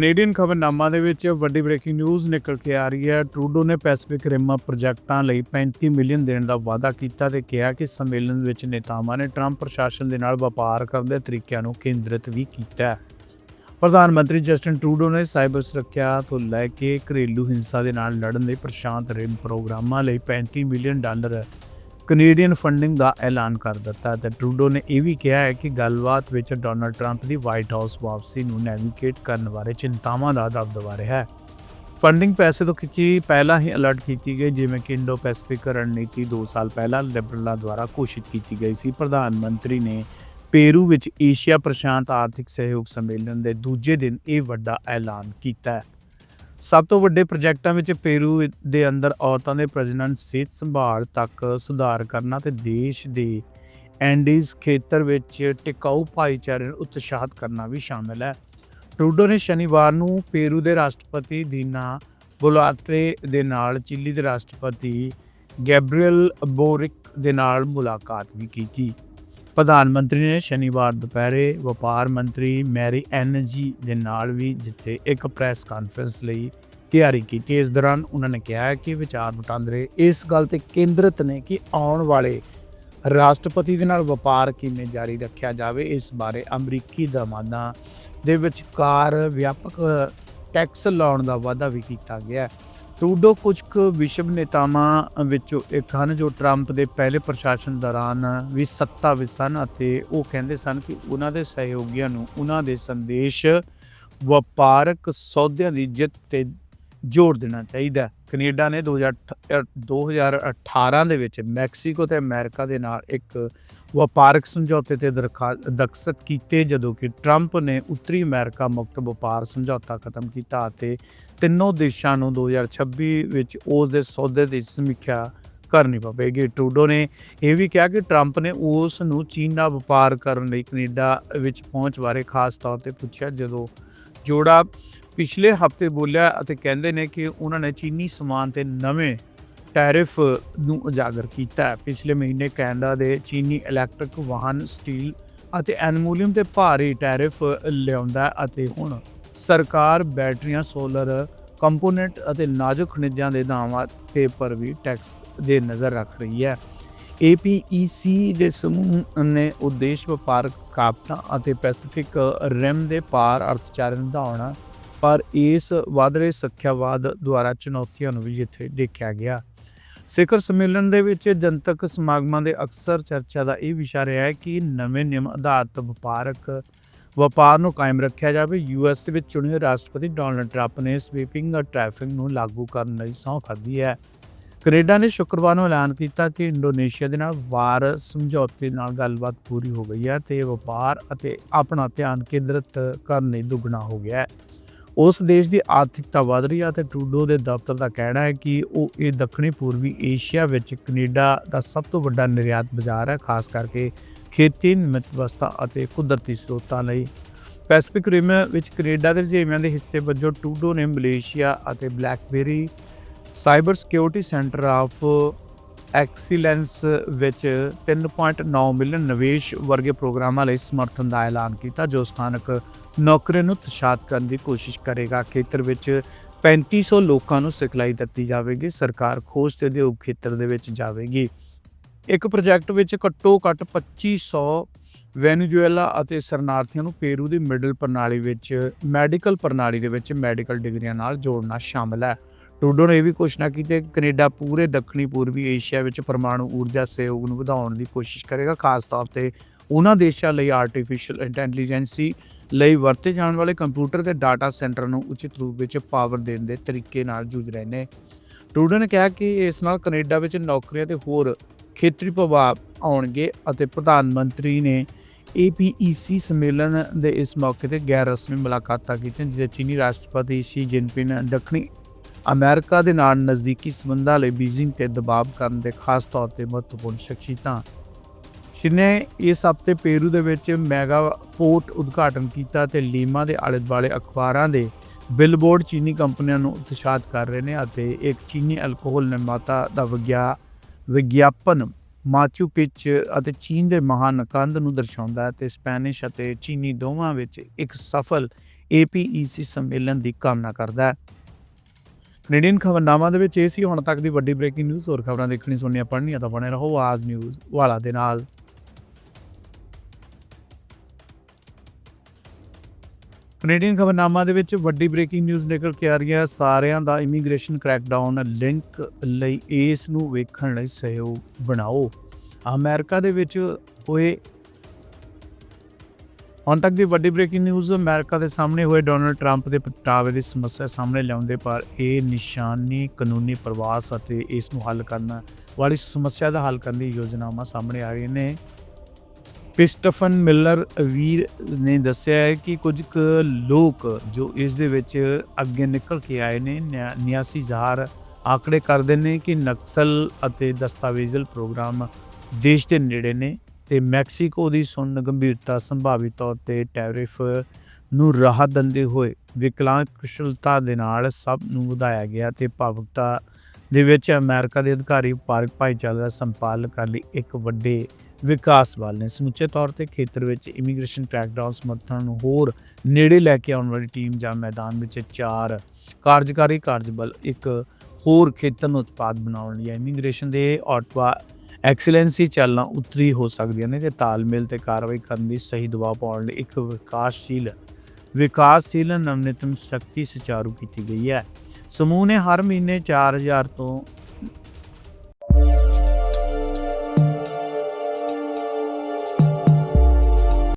Canadian ਖਬਰਨਾਮਾ ਦੇ ਵਿੱਚ ਵੱਡੀ ਬ੍ਰੇਕਿੰਗ ਨਿਊਜ਼ ਨਿਕਲ ਕੇ ਆ ਰਹੀ ਹੈ। ਟਰੂਡੋ ਨੇ ਪੈਸੀਫਿਕ ਰਿਮ ਪ੍ਰੋਜੈਕਟਾਂ ਲਈ 35 ਮਿਲੀਅਨ ਦੇਣ ਦਾ ਵਾਅਦਾ ਕੀਤਾ ਤੇ ਕਿਹਾ ਕਿ ਸੰਮੇਲਨ ਵਿੱਚ ਨੇਤਾਵਾਂ ਨੇ ਟਰੰਪ ਪ੍ਰਸ਼ਾਸਨ ਦੇ ਨਾਲ ਵਪਾਰ ਕਰਨ ਦੇ ਤਰੀਕਿਆਂ ਨੂੰ ਕੇਂਦਰਿਤ ਵੀ ਕੀਤਾ ਪ੍ਰਧਾਨ ਮੰਤਰੀ ਜਸਟਿਨ ਟਰੂਡੋ ਨੇ ਸਾਈਬਰ ਸੁਰੱਖਿਆ ਤੋਂ ਲੈ ਕੇ ਘਰੇਲੂ ਹਿੰਸਾ ਦੇ ਨਾਲ ਲੜਨ ਲਈ ਪ੍ਰਸ਼ਾਂਤ ਰਿਮ ਪ੍ਰੋਗਰਾਮਾਂ ਲਈ 35 ਮਿਲੀਅਨ ਡਾਲਰ ਕੈਨੇਡੀਅਨ ਫੰਡਿੰਗ ਦਾ ਐਲਾਨ ਕਰ ਦਿੱਤਾ ਤੇ ਟਰੂਡੋ ਨੇ ਇਹ ਵੀ ਕਿਹਾ ਹੈ ਕਿ ਗੱਲਬਾਤ ਵਿੱਚ ਡੋਨਲਡ ਟਰੰਪ ਦੀ ਵਾਈਟ ਹਾਊਸ ਵਾਪਸੀ ਨੂੰ ਨੈਵੀਗੇਟ ਕਰਨ ਬਾਰੇ ਚਿੰਤਾਵਾਂ ਦਾ ਦਬਦਬਾ ਰਿਹਾ ਹੈ। ਫੰਡਿੰਗ ਪੈਸੇ ਤੋਂ ਖਿੱਚੀ ਪਹਿਲਾਂ ਹੀ ਅਲਰਟ ਕੀਤੀ ਗਈ, ਜਿਵੇਂ ਕਿ ਇੰਡੋ ਪੈਸੀਫਿਕ ਰਣਨੀਤੀ 2 ਸਾਲ ਪਹਿਲਾਂ ਲਿਬਰਲਾਂ ਦੁਆਰਾ ਘੋਸ਼ਿਤ ਕੀਤੀ ਗਈ ਸੀ। ਪ੍ਰਧਾਨ ਮੰਤਰੀ ਨੇ ਪੇਰੂ ਵਿੱਚ ਏਸ਼ੀਆ ਪ੍ਰਸ਼ਾਂਤ ਆਰਥਿਕ ਸਹਿਯੋਗ ਸੰਮੇਲਨ ਦੇ ਦੂਜੇ ਦਿਨ ਇਹ ਵੱਡਾ ਐਲਾਨ ਕੀਤਾ ਹੈ। ਸਭ ਤੋਂ ਵੱਡੇ ਪ੍ਰੋਜੈਕਟਾਂ ਵਿੱਚ ਪੇਰੂ ਦੇ ਅੰਦਰ ਔਰਤਾਂ ਦੇ ਪ੍ਰਜਨਨ, ਸਿਹਤ ਸੰਭਾਲ ਤੱਕ ਸੁਧਾਰ ਕਰਨਾ ਤੇ ਦੇਸ਼ ਦੇ ਐਂਡੀਜ਼ ਖੇਤਰ ਵਿੱਚ ਟਿਕਾਊ ਭਾਈਚਾਰੇ ਨੂੰ ਉਤਸ਼ਾਹਿਤ ਕਰਨਾ ਵੀ ਸ਼ਾਮਲ ਹੈ। ਟਰੂਡੋ ਨੇ ਸ਼ਨੀਵਾਰ ਨੂੰ ਪੇਰੂ ਦੇ ਰਾਸ਼ਟਰਪਤੀ ਦੀਨਾ ਬੋਲਾਤੇ ਦੇ ਨਾਲ ਚਿਲੀ ਦੇ ਰਾਸ਼ਟਰਪਤੀ ਗੈਬਰੀਅਲ ਬੋਰਿਕ ਦੇ ਨਾਲ ਮੁਲਾਕਾਤ ਵੀ ਕੀਤੀ। ਪ੍ਰਧਾਨ ਮੰਤਰੀ ਨੇ ਸ਼ਨੀਵਾਰ ਦੁਪਹਿਰੇ ਵਪਾਰ ਮੰਤਰੀ ਮੈਰੀ ਐਨ ਦੇ ਨਾਲ ਵੀ ਜਿੱਥੇ ਇੱਕ ਪ੍ਰੈਸ ਕਾਨਫਰੰਸ ਲਈ ਤਿਆਰੀ ਕੀਤੀ। ਇਸ ਦੌਰਾਨ ਉਹਨਾਂ ਨੇ ਕਿਹਾ ਕਿ ਵਿਚਾਰ ਵਟਾਂਦਰੇ ਇਸ ਗੱਲ ਤੇ ਕੇਂਦਰਿਤ ਨੇ ਕਿ ਆਉਣ ਵਾਲੇ ਰਾਸ਼ਟਰਪਤੀ ਦੇ ਨਾਲ ਵਪਾਰ ਕਿਵੇਂ ਜਾਰੀ ਰੱਖਿਆ ਜਾਵੇ, ਇਸ ਬਾਰੇ ਅਮਰੀਕੀ ਦਮਾਨਾ ਦੇ ਵਿਚਕਾਰ ਵਿਆਪਕ ਟੈਕਸ ਲਾਉਣ ਦਾ ਵਾਅਦਾ ਵੀ ਕੀਤਾ ਗਿਆ। ਹੈ ਟਰੂਡੋ ਕੁਝ ਕੁ ਵਿਸ਼ਵ ਨੇਤਾਵਾਂ ਵਿੱਚੋਂ ਇੱਕ ਹਨ ਜੋ ਟਰੰਪ ਦੇ ਪਹਿਲੇ ਪ੍ਰਸ਼ਾਸਨ ਦੌਰਾਨ ਵੀ ਸੱਤਾ ਵਿੱਚ ਸਨ ਅਤੇ ਉਹ ਕਹਿੰਦੇ ਸਨ ਕਿ ਉਹਨਾਂ ਦੇ ਸਹਿਯੋਗੀਆਂ ਨੂੰ ਉਹਨਾਂ ਦੇ ਸੰਦੇਸ਼ ਵਪਾਰਕ ਸੌਦਿਆਂ ਦੀ ਜਿੱਤ ਤੇ ਜ਼ੋਰ ਦੇਣਾ ਚਾਹੀਦਾ ਹੈ। ਕੈਨੇਡਾ ਨੇ 2018 2018 ਦੇ ਵਿੱਚ ਮੈਕਸੀਕੋ ਤੇ ਅਮਰੀਕਾ ਦੇ ਨਾਲ ਇੱਕ ਵਪਾਰਕ ਸਮਝੌਤੇ ਤੇ ਦਰਖਾ- ਦਸਤਖਤ ਕੀਤੇ, ਜਦੋਂ ਕਿ ਟਰੰਪ ਨੇ ਉੱਤਰੀ ਅਮਰੀਕਾ ਮੁਕਤ ਵਪਾਰ ਸਮਝੌਤਾ ਖਤਮ ਕੀਤਾ ਅਤੇ ਤਿੰਨੋਂ ਦੇਸ਼ਾਂ ਨੂੰ 2026 ਵਿੱਚ ਉਸ ਦੇ ਸੌਦੇ ਦੀ ਸਮੀਖਿਆ ਕਰਨੀ ਪਵੇਗੀ ਟਰੂਡੋ ਨੇ ਇਹ ਵੀ ਕਿਹਾ ਕਿ ਟਰੰਪ ਨੇ ਉਸ ਨੂੰ ਚੀਨ ਨਾਲ ਵਪਾਰ ਕਰਨ ਲਈ ਕੈਨੇਡਾ ਵਿੱਚ ਪਹੁੰਚ ਬਾਰੇ ਖਾਸ ਤੌਰ ਤੇ ਪੁੱਛਿਆ, ਜਦੋਂ ਜੋੜਾ ਪਿਛਲੇ ਹਫ਼ਤੇ ਬੋਲਿਆ ਅਤੇ ਕਹਿੰਦੇ ਨੇ ਕਿ ਉਹਨਾਂ ਨੇ ਚੀਨੀ ਸਮਾਨ ਤੇ ਨਵੇਂ ਟੈਰਿਫ ਨੂੰ ਉਜਾਗਰ ਕੀਤਾ ਹੈ। ਪਿਛਲੇ ਮਹੀਨੇ ਕੈਨੇਡਾ ਦੇ ਚੀਨੀ ਇਲੈਕਟ੍ਰਿਕ ਵਾਹਨ ਸਟੀਲ ਅਤੇ ਐਲੂਮੀਨੀਅਮ ਤੇ ਭਾਰੀ ਟੈਰਿਫ ਲਿਆਉਂਦਾ ਅਤੇ ਹੁਣ ਸਰਕਾਰ ਬੈਟਰੀਆਂ, ਸੋਲਰ ਕੰਪੋਨੈਂਟ ਅਤੇ ਨਾਜ਼ੁਕ ਖਣਿਜਾਂ ਦੇ ਦਾਵਾਂ ਤੇ ਪਰ ਵੀ ਟੈਕਸ ਦੇ ਨਜ਼ਰ ਰੱਖ ਰਹੀ ਹੈ। APEC ਦੇ ਸਮੂਹ ਨੇ ਉਦੇਸ਼ ਵਪਾਰਕ ਕਾਪਟਾਂ ਅਤੇ ਪੈਸੀਫਿਕ ਰਿਮ ਦੇ ਪਾਰ ਅਰਥਚਾਰੇ ਨੂੰ ਵਧਾਉਣਾ, ਪਰ ਇਸ ਵਧ ਰਹੇ ਸਿੱਖਿਆਵਾਦ ਦੁਆਰਾ ਚੁਣੌਤੀਆਂ ਨੂੰ ਵੀ ਜਿੱਥੇ ਦੇਖਿਆ ਗਿਆ। ਸਿਖਰ ਸੰਮੇਲਨ ਦੇ ਵਿੱਚ ਜਨਤਕ ਸਮਾਗਮਾਂ ਦੇ ਅਕਸਰ ਚਰਚਾ ਦਾ ਇਹ ਵਿਸ਼ਾ ਰਿਹਾ ਹੈ ਕਿ ਨਵੇਂ ਨਿਯਮ ਆਧਾਰਿਤ ਵਪਾਰਕ ਵਪਾਰ ਨੂੰ ਕਾਇਮ ਰੱਖਿਆ ਜਾਵੇ। ਯੂਐਸ ਵਿੱਚ ਚੁਣੇ ਹੋਏ ਰਾਸ਼ਟਰਪਤੀ ਡੋਨਲਡ ਟਰੰਪ ਨੇ ਸਵੀਪਿੰਗ ਟ੍ਰੈਫਿਕ ਨੂੰ ਲਾਗੂ ਕਰਨ ਲਈ ਸਹੁੰ ਖਾਧੀ ਹੈ। ਕੈਨੇਡਾ ਨੇ ਸ਼ੁੱਕਰਵਾਰ ਨੂੰ ਐਲਾਨ ਕੀਤਾ ਕਿ ਇੰਡੋਨੇਸ਼ੀਆ ਦੇ ਨਾਲ ਵਾਰ ਸਮਝੌਤੇ ਨਾਲ ਗੱਲਬਾਤ ਪੂਰੀ ਹੋ ਗਈ ਹੈ ਤੇ ਵਪਾਰ ਅਤੇ ਆਪਣਾ ਧਿਆਨ ਕੇਂਦਰਿਤ ਕਰਨ ਲਈ ਦੁੱਗਣਾ ਹੋ ਗਿਆ ਹੈ। ਉਸ ਦੇਸ਼ ਦੀ ਆਰਥਿਕਤਾ ਵਧ ਰਹੀ ਹੈ ਅਤੇ ਟਰੂਡੋ ਦੇ ਦਫ਼ਤਰ ਦਾ ਕਹਿਣਾ ਹੈ ਕਿ ਉਹ ਇਹ ਦੱਖਣੀ ਪੂਰਬੀ ਏਸ਼ੀਆ ਵਿੱਚ ਕੈਨੇਡਾ ਦਾ ਸਭ ਤੋਂ ਵੱਡਾ ਨਿਰਯਾਤ ਬਾਜ਼ਾਰ ਹੈ, ਖਾਸ ਕਰਕੇ ਖੇਤੀ ਮਿਤਵਸਤਾ ਅਤੇ ਕੁਦਰਤੀ ਸਰੋਤਾਂ ਲਈ। ਪੈਸੀਫਿਕ ਰਿਮ ਵਿੱਚ ਕੈਨੇਡਾ ਦੇ ਰੁਝੇਵਿਆਂ ਦੇ ਹਿੱਸੇ ਵਜੋਂ ਟਰੂਡੋ ਨੇ ਮਲੇਸ਼ੀਆ ਅਤੇ BlackBerry cyber security centre of excellence ਵਿੱਚ 3.9 ਮਿਲੀਅਨ ਨਿਵੇਸ਼ ਵਰਗੇ ਪ੍ਰੋਗਰਾਮਾਂ ਲਈ ਸਮਰਥਨ ਦਾ ਐਲਾਨ ਕੀਤਾ, ਜੋ ਸਥਾਨਕ ਨੌਕਰੀ ਨੂੰ ਤਸ਼ਾਤ ਕਰਨ ਦੀ ਕੋਸ਼ਿਸ਼ ਕਰੇਗਾ। ਖੇਤਰ ਵਿੱਚ 3500 ਲੋਕਾਂ ਨੂੰ ਸਿਖਲਾਈ ਦਿੱਤੀ ਜਾਵੇਗੀ, ਸਰਕਾਰ ਖੋਜ ਤੇ ਉਦਯੋਗ ਖੇਤਰ ਦੇ ਵਿੱਚ ਜਾਵੇਗੀ। ਇੱਕ ਪ੍ਰੋਜੈਕਟ ਵਿੱਚ ਘੱਟੋ ਘੱਟ 2500 ਵੈਨੇਜ਼ੁਏਲਾ ਅਤੇ ਸ਼ਰਨਾਰਥੀਆਂ ਨੂੰ ਪੇਰੂ ਦੀ ਮਿਡਲ ਪ੍ਰਣਾਲੀ ਵਿੱਚ ਮੈਡੀਕਲ ਪ੍ਰਣਾਲੀ ਦੇ ਵਿੱਚ ਮੈਡੀਕਲ ਡਿਗਰੀਆਂ ਨਾਲ ਜੋੜਨਾ ਸ਼ਾਮਲ ਹੈ। ਟਰੂਡੋ ਨੇ ਇਹ ਵੀ ਘੋਸ਼ਣਾ ਕੀਤੀ ਕਿ ਕੈਨੇਡਾ ਪੂਰੇ ਦੱਖਣੀ ਪੂਰਬੀ ਏਸ਼ੀਆ ਵਿੱਚ ਪਰਮਾਣੂ ਊਰਜਾ ਸਹਿਯੋਗ ਨੂੰ ਵਧਾਉਣ ਦੀ ਕੋਸ਼ਿਸ਼ ਕਰੇਗਾ, ਖਾਸ ਤੌਰ ਤੇ ਉਹਨਾਂ ਦੇਸ਼ਾਂ ਲਈ ਆਰਟੀਫੀਸ਼ੀਅਲ ਇੰਟੈਲੀਜੈਂਸੀ ਲਈ ਵਰਤੇ ਜਾਣ ਵਾਲੇ ਕੰਪਿਊਟਰ ਤੇ ਡਾਟਾ ਸੈਂਟਰ ਨੂੰ ਉਚਿਤ ਰੂਪ ਵਿੱਚ ਪਾਵਰ ਦੇਣ ਦੇ ਤਰੀਕੇ ਨਾਲ ਜੂਝ ਰਹੇ ਨੇ। ਟਰੂਡੋ ਨੇ ਕਿਹਾ ਕਿ ਇਸ ਨਾਲ ਕੈਨੇਡਾ ਵਿੱਚ ਨੌਕਰੀਆਂ ਤੇ ਹੋਰ ਖੇਤਰੀ ਪ੍ਰਭਾਵ ਆਉਣਗੇ ਅਤੇ ਪ੍ਰਧਾਨ ਮੰਤਰੀ ਨੇ APEC ਸੰਮੇਲਨ ਦੇ ਇਸ ਮੌਕੇ ਤੇ ਗੈਰ ਰਸਮੀ ਮੁਲਾਕਾਤਾਂ ਕੀਤੀਆਂ ਜਿਸ ਚੀਨੀ ਰਾਸ਼ਟਰਪਤੀ ਸ਼ੀ ਜਿਨਪਿੰਗ ਦੱਖਣੀ ਅਮਰੀਕਾ ਦੇ ਨਾਲ ਨਜ਼ਦੀਕੀ ਸਬੰਧਾਂ ਲਈ ਬੀਜਿੰਗ ਤੇ ਦਬਾਅ ਕਰਨ ਦੇ ਖਾਸ ਤੌਰ ਤੇ ਮਹੱਤਵਪੂਰਨ ਸ਼ਖਸੀਅਤਾਂ। ਸ਼ੀ ਇਸ ਹਫ਼ਤੇ ਪੇਰੂ ਦੇ ਵਿੱਚ ਮੈਗਾ ਪੋਰਟ ਉਦਘਾਟਨ ਕੀਤਾ ਤੇ ਲੀਮਾ ਦੇ ਆਲੇ ਦੁਆਲੇ ਅਖਬਾਰਾਂ ਦੇ ਬਿਲਬੋਰਡ ਚੀਨੀ ਕੰਪਨੀਆਂ ਨੂੰ ਉਤਸ਼ਾਹਿਤ ਕਰ ਰਹੇ ਨੇ ਅਤੇ ਇੱਕ ਚੀਨੀ ਅਲਕੋਹਲ ਨਿਰਮਾਤਾ ਦਾ ਵਿਗਿਆ, ਵਿਗਿਆਪਨ ਮਾਚੂ ਪਿਚ ਅਤੇ ਚੀਨ ਦੇ ਮਹਾਨ ਕੰਧ ਨੂੰ ਦਰਸਾਉਂਦਾ ਹੈ ਤੇ ਸਪੈਨਿਸ਼ ਅਤੇ ਚੀਨੀ ਦੋਵਾਂ ਵਿੱਚ ਇੱਕ ਸਫਲ APEC ਸੰਮੇਲਨ ਦੀ ਕਾਮਨਾ ਕਰਦਾ ਹੈ। ਕੈਨੇਡੀਅਨ ਖਬਰਨਾਮਾ ਦੇ ਵਿੱਚ ਇਹ ਸੀ, ਹੁਣ ਤੱਕ ਦੀ ਵੱਡੀ ਬ੍ਰੇਕਿੰਗ ਨਿਊਜ਼ ਹੋਰ ਖਬਰਾਂ ਦੇਖਣੀ ਸੁਣਨੀਆਂ ਪੜ੍ਹਨੀਆਂ ਤਾਂ ਬਣੇ ਰਹੋ ਆਜ ਨਿਊਜ਼ ਵਾਲਾ ਦੇ ਨਾਲ। ਕੈਨੇਡੀਅਨ ਖਬਰਨਾਮਾ ਦੇ ਵਿੱਚ ਵੱਡੀ ਬ੍ਰੇਕਿੰਗ ਨਿਊਜ਼ ਨਿਕਲ ਕੇ ਆ ਰਹੀ ਹੈ। ਸਾਰਿਆਂ ਦਾ ਇਮੀਗ੍ਰੇਸ਼ਨ ਕ੍ਰੈਕਡਾਊਨ ਲਿੰਕ ਲਈ ਇਸ ਨੂੰ ਵੇਖਣ ਲਈ ਸਹਿਯੋਗ ਬਣਾਓ। ਅਮਰੀਕਾ ਦੇ ਵਿੱਚ ਹੋਏ ਹੁਣ ਤੱਕ ਦੀ ਵੱਡੀ ਬ੍ਰੇਕਿੰਗ ਨਿਊਜ਼ ਅਮਰੀਕਾ ਦੇ ਸਾਹਮਣੇ ਹੋਏ ਡੋਨਲਡ ਟਰੰਪ ਦੇ ਪ੍ਰਗਟਾਵੇ ਦੀ ਸਮੱਸਿਆ ਸਾਹਮਣੇ ਲਿਆਉਂਦੇ ਪਰ ਇਹ ਨਿਸ਼ਾਨੀ ਕਾਨੂੰਨੀ ਪ੍ਰਵਾਸ ਅਤੇ ਇਸ ਨੂੰ ਹੱਲ ਕਰਨ ਵਾਲੀ ਸਮੱਸਿਆ ਦਾ ਹੱਲ ਕਰਨ ਦੀ ਯੋਜਨਾਵਾਂ ਸਾਹਮਣੇ ਆ ਰਹੀਆਂ ਨੇ। ਪਿਸਟਫਨ ਮਿਲਰ ਵੀਰ ਨੇ ਦੱਸਿਆ ਹੈ ਕਿ ਕੁਝ ਕੁ ਲੋਕ ਜੋ ਇਸ ਦੇ ਵਿੱਚ ਅੱਗੇ ਨਿਕਲ ਕੇ ਆਏ ਨੇ 89000 ਆંકੜੇ ਕਰਦੇ ਨੇ ਕਿ ਨਕਸਲ ਅਤੇ ਦਸਤਾਵੇਜ਼ਲ ਪ੍ਰੋਗਰਾਮ ਦੇਸ਼ ਦੇ ਨੇੜੇ ਨੇ। ਤੇ ਮੈਕਸੀਕੋ ਦੀ ਸੁਣ ਗੰਭੀਰਤਾ ਸੰਭਾਵੀ ਤੌਰ ਤੇ ਟੈਰਿਫ ਨੂੰ ਰਾਹਤ ਦਿੰਦੇ ਹੋਏ ਵਿਕਲਾਂਗ ਕੁਸ਼ਲਤਾ ਦੇ ਨਾਲ ਸਭ ਨੂੰ ਵਧਾਇਆ ਗਿਆ ਤੇ ਭਾਵੁਕਤਾ ਦੇ ਵਿੱਚ ਅਮਰੀਕਾ ਦੇ ਅਧਿਕਾਰੀ ਵਪਾਰਕ ਭਾਈਚਾਰੇ ਦਾ ਸੰਪਾਦਨ ਕਰਨ ਲਈ ਇੱਕ ਵੱਡੇ ਵਿਕਾਸ ਵੱਲ ਨੇ। ਸਮੁੱਚੇ ਤੌਰ ਤੇ ਖੇਤਰ ਵਿੱਚ ਇਮੀਗ੍ਰੇਸ਼ਨ ਕ੍ਰੈਕਡਾਊਨ ਸਮਰਥਨ ਨੂੰ ਹੋਰ ਨੇੜੇ ਲੈ ਕੇ ਆਉਣ ਵਾਲੀ ਟੀਮ ਜਾਂ ਮੈਦਾਨ ਵਿੱਚ ਚਾਰ ਕਾਰਜਕਾਰੀ ਕਾਰਜਬਲ ਇੱਕ ਹੋਰ ਖੇਤਰ ਨੂੰ ਉਤਪਾਦ ਬਣਾਉਣ ਲਈ ਇਮੀਗ੍ਰੇਸ਼ਨ ਦੇ ਆਟਵਾ ਐਕਸੀਲੈਂਸੀ ਚਾਲਾਂ ਉਤਰੀ ਹੋ ਸਕਦੀਆਂ ਨੇ ਤੇ ਤਾਲਮੇਲ ਤੇ ਕਾਰਵਾਈ ਕਰਨ ਦੀ ਸਹੀ ਦਬਾਅ ਪਾਉਣ ਲਈ ਇੱਕ ਵਿਕਾਸਸ਼ੀਲ ਵਿਕਾਸਸ਼ੀਲ ਨਵਨਿਤਮ ਸ਼ਕਤੀ ਸੁਚਾਰੂ ਕੀਤੀ ਗਈ ਹੈ। ਸਮੂਹ ਨੇ ਹਰ ਮਹੀਨੇ 4000 ਤੋਂ